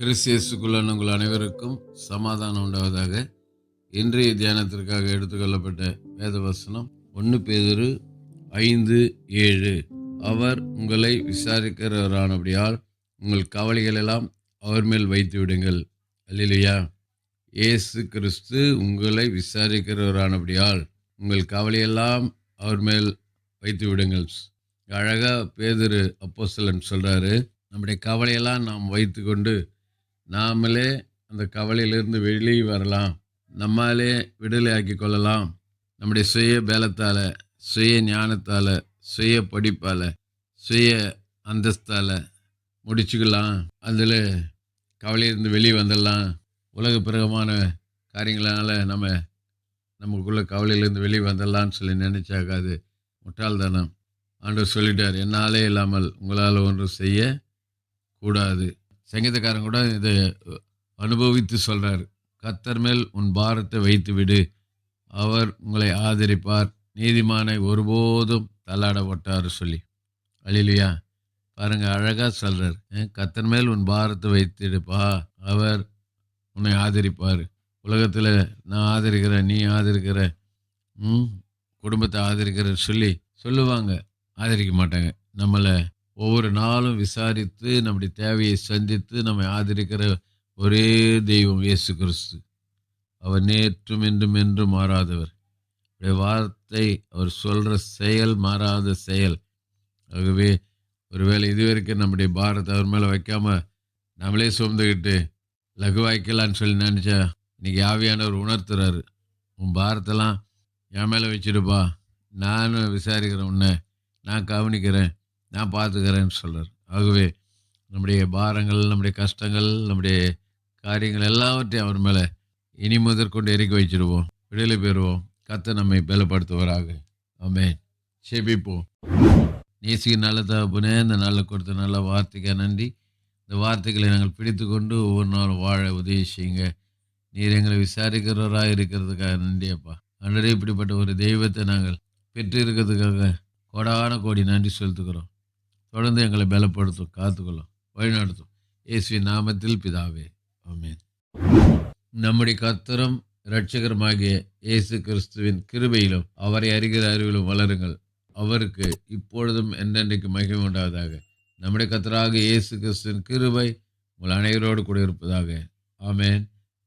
கிறிஸ்தியஸுக்குள்ள உங்கள் அனைவருக்கும் சமாதானம் உண்டாவதாக. இன்றைய தியானத்திற்காக எடுத்துக்கொள்ளப்பட்ட வேத வசனம் ஒன்று பேதுரு ஐந்து ஏழு. அவர் உங்களை விசாரிக்கிறவரானபடியால் உங்கள் கவலைகள் எல்லாம் அவர் மேல் வைத்து விடுங்கள். அல்லையா இயேசு கிறிஸ்து உங்களை விசாரிக்கிறவரானபடியால் உங்கள் கவலையெல்லாம் அவர் மேல் வைத்து விடுங்கள். அழகாக பேதுரு அப்போஸ்தலன் சொல்கிறாரு நம்முடைய கவலையெல்லாம் நாம் வைத்துக்கொண்டு நாமளே அந்த கவலையிலிருந்து வெளியே வரலாம். நம்மாலே விடுதலை ஆக்கி கொள்ளலாம் நம்முடைய சுய பேலத்தால் சுய ஞானத்தால் சுய படிப்பால் சுய அந்தஸ்தால் முடிச்சுக்கலாம். அதில் கவலையிலிருந்து வெளியே வந்துடலாம். உலக பிறகமான காரியங்களால் நம்ம நமக்குள்ள கவலையிலேருந்து வெளியே வந்துடலாம்னு சொல்லி நினச்சாக்காது முட்டாள்தானம். ஆண்டவர் சொல்லிட்டார் என்னாலே இல்லாமல் உங்களால் ஒன்றும் செய்ய கூடாது சங்கீதக்காரன் கூட இதை அனுபவித்து சொல்கிறார் கத்தர் மேல் உன் பாரத்தை வைத்து விடு அவர் உங்களை ஆதரிப்பார். நீதிமானை ஒருபோதும் தள்ளாட ஒட்டார் சொல்லி. அழிலியா பாருங்கள் அழகாக சொல்கிறார் கத்தர் மேல் உன் பாரத்தை வைத்திடுப்பா அவர் உன்னை ஆதரிப்பார். உலகத்தில் நான் ஆதரிக்கிறேன் நீ ஆதரிக்கிற ம் குடும்பத்தை ஆதரிக்கிறன்னு சொல்லி சொல்லுவாங்க. ஆதரிக்க மாட்டாங்க. நம்மளை ஒவ்வொரு நாளும் விசாரித்து நம்முடைய தேவையை சந்தித்து நம்மை ஆதரிக்கிற ஒரே தெய்வம் இயேசு கிறிஸ்து. அவர் நேற்றும் என்றும் என்றும் மாறாதவர். அவருடைய வார்த்தை அவர் சொல்கிற செயல் மாறாத செயல். ஆகவே ஒருவேளை இதுவரைக்கும் நம்முடைய பாரத்தை அவர் மேலே வைக்காமல் நம்மளே சுமந்துக்கிட்டு லகுவாய்க்கலான்னு சொல்லி நினச்சா இன்றைக்கி ஆவியானவர் உணர்த்துறாரு. உன் பாரத்தெல்லாம் என் மேலே வச்சுடுப்பா. நான் விசாரிக்கிறேன் உன்னை. நான் கவனிக்கிறேன். நான் பார்த்துக்கிறேன்னு சொல்கிறார் ஆகவே நம்முடைய பாரங்கள் நம்முடைய கஷ்டங்கள் நம்முடைய காரியங்கள் எல்லாவற்றையும் அவர் மேலே இனி முதற்கொண்டு இறக்கி வச்சிடுவோம் விடுதலை பெறுவோம். கத்தை நம்மை பலப்படுத்துவராக. ஆமே செபிப்போம் நேசிக்கு நல்ல தகப்புனே இந்த நல்ல கொடுத்த நல்ல வார்த்தைக்காக நன்றி. இந்த வார்த்தைகளை நாங்கள் பிடித்து கொண்டு ஒவ்வொரு நாளும் வாழ உதவி செய்யுங்க. நீர் எங்களை விசாரிக்கிறவராக இருக்கிறதுக்காக நன்றி அப்பா. அன்றே இப்படிப்பட்ட ஒரு தெய்வத்தை நாங்கள் பெற்று இருக்கிறதுக்காக கோடான கோடி நன்றி செலுத்துக்கிறோம் தொடர்ந்து எங்களை பலப்படுத்தும் காத்துக்கொள்ளும். வழிநடத்தும். இயேசுவின் நாமத்தில் பிதாவே ஆமென். நம்முடைய கத்தரும் இரட்சகருமாகிய இயேசு கிறிஸ்துவின் கிருபையிலும் அவரை அறிகிற அறிவிலும் வளருங்கள். அவருக்கு இப்பொழுதும் என்றென்றைக்கு மகிமை உண்டாவதாக. நம்முடைய கத்தராக இயேசு கிறிஸ்துவின் கிருபை உங்கள் அனைவரோடு கூட இருப்பதாக. ஆமேன்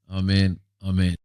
ஆமேன் ஆமேன்.